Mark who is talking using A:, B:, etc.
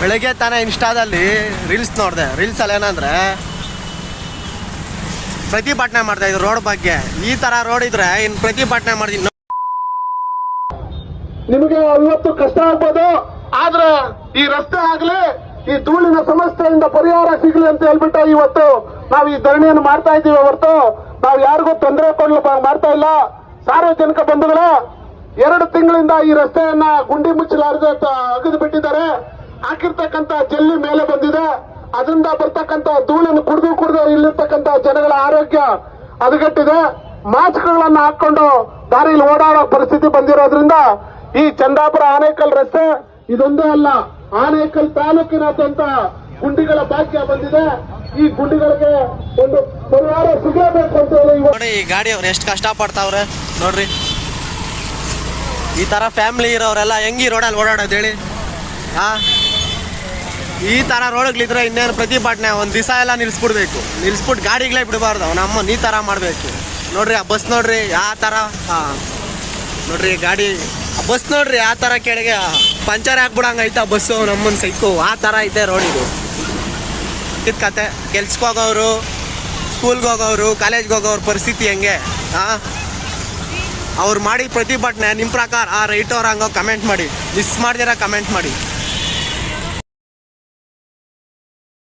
A: ಬೆಳಗ್ಗೆ ತಾನೇ ಇನ್ಸ್ಟಾದಲ್ಲಿ ರೀಲ್ಸ್ ನೋಡಿದೆ. ರೀಲ್ಸಲ್ಲಿ ಏನಂದ್ರೆ, ಪ್ರತಿಭಟನೆ ಮಾಡ್ತಾ ಇದ್ರು ರೋಡ್ ಬಗ್ಗೆ. ಈ ತರ ರೋಡ್ ಇದ್ರೆ ಇನ್ ಪ್ರತಿಭಟನೆ ಮಾಡ್ತೀನಿ
B: ನಿಮಗೆ ಇವತ್ತು ಕಷ್ಟ ಆಗ್ಬೋದು. ಆದ್ರೆ ಈ ರಸ್ತೆ ಆಗ್ಲಿ, ಈ ಧೂಳಿನ ಸಮಸ್ಯೆಯಿಂದ ಪರಿಹಾರ ಸಿಗ್ಲಿ ಅಂತ ಹೇಳ್ಬಿಟ್ಟು ಇವತ್ತು ನಾವು ಈ ಧರಣಿಯನ್ನು ಮಾಡ್ತಾ ಇದ್ದೀವಿ ಹೊರತು. ನಾವು ಯಾರಿಗೂ ತೊಂದರೆ ಕೊಡ್ಲು ಮಾಡ್ತಾ ಇಲ್ಲ. ಸಾರ್ವಜನಿಕ ಬಂಧುಗಳ, ಎರಡು ತಿಂಗಳಿಂದ ಈ ರಸ್ತೆಯನ್ನ ಗುಂಡಿ ಮುಚ್ಚಲಾರದೆ ಅಗದು ಬಿಟ್ಟಿದ್ದಾರೆ. ಹಾಕಿರ್ತಕ್ಕಂತ ಜಲ್ಲಿ ಮೇಲೆ ಬಂದಿದೆ. ಅದರಿಂದ ಬರ್ತಕ್ಕಂತ ಧೂಳನ್ನು ಕುಡಿದು ಕುಡಿದು ಇಲ್ಲಿರ್ತಕ್ಕಂತ ಜನಗಳ ಆರೋಗ್ಯ ಹದಗೆಟ್ಟಿದೆ. ಮಾಸ್ಕ್ಗಳನ್ನು ಹಾಕೊಂಡು ದಾರಿಯಲ್ಲಿ ಓಡಾಡೋ ಪರಿಸ್ಥಿತಿ ಬಂದಿರೋದ್ರಿಂದ ಈ ಚಂದಾಪುರ ಆನೇಕಲ್ ರಸ್ತೆ ಇದೊಂದೇ ಅಲ್ಲ, ಆನೇಕಲ್ ತಾಲೂಕಿನಾದ್ಯಂತ ಗುಂಡಿಗಳ ಭಾಗ್ಯ ಬಂದಿದೆ. ಈ ಗುಂಡಿಗಳಿಗೆ ಒಂದು ಪರಿಹಾರ ಸಿಗಲೇಬೇಕು ಅಂತ ಹೇಳಿ
A: ನೋಡಿ, ಈ ಗಾಡಿ ಅವ್ರು ಎಷ್ಟು ಕಷ್ಟ ಪಡ್ತಾವ್ರೆ ನೋಡ್ರಿ. ಈ ತರ ಫ್ಯಾಮಿಲಿ ಇರೋರೆಲ್ಲ ಹೆಂಗ್ ರೋಡಲ್ಲಿ ಓಡಾಡೋದು ಹೇಳಿ? ಹಾ ಈ ತರ ರೋಡ್ಗಳಿದ್ರೆ ಇನ್ನೇನು ಪ್ರತಿಭಟನೆ, ಒಂದು ದಿವಸ ಎಲ್ಲ ನಿಲ್ಸ್ಬಿಡ್ಬೇಕು. ನಿಲ್ಸ್ಬಿಟ್ಟು ಗಾಡಿಗಳೇ ಬಿಡಬಾರ್ದು ನಮ್ಮ ನೀ ತರ ಮಾಡಬೇಕು. ನೋಡ್ರಿ, ಆ ಬಸ್ ನೋಡ್ರಿ ಯಾವ ಥರ ಹಾಂ. ನೋಡ್ರಿ ಗಾಡಿ, ಆ ಬಸ್ ನೋಡ್ರಿ ಆ ಥರ ಕೆಳಗೆ ಪಂಚರ್ ಹಾಕ್ಬಿಡಂಗೆ ಐತೆ ಆ ಬಸ್ಸು ನಮ್ಮನ್ನು ಸೈಕು, ಆ ಥರ ಐತೆ ರೋಡ್ ಇದು. ಇದ್ ಕತೆ. ಕೆಲ್ಸಕ್ಕೆ ಹೋಗೋರು ಸ್ಕೂಲ್ಗೆ ಹೋಗೋರು ಕಾಲೇಜ್ಗೆ ಹೋಗೋರು ಪರಿಸ್ಥಿತಿ ಹೆಂಗೆ? ಹಾಂ? ಅವ್ರು ಮಾಡಿ ಪ್ರತಿಭಟನೆ ನಿಮ್ಮ ಪ್ರಕಾರ, ಆ ರೈಟ್ ಅವ್ರ ಹಂಗೋ ಕಮೆಂಟ್ ಮಾಡಿ. ಮಿಸ್ ಮಾಡ್ದಿರ ಕಮೆಂಟ್ ಮಾಡಿ.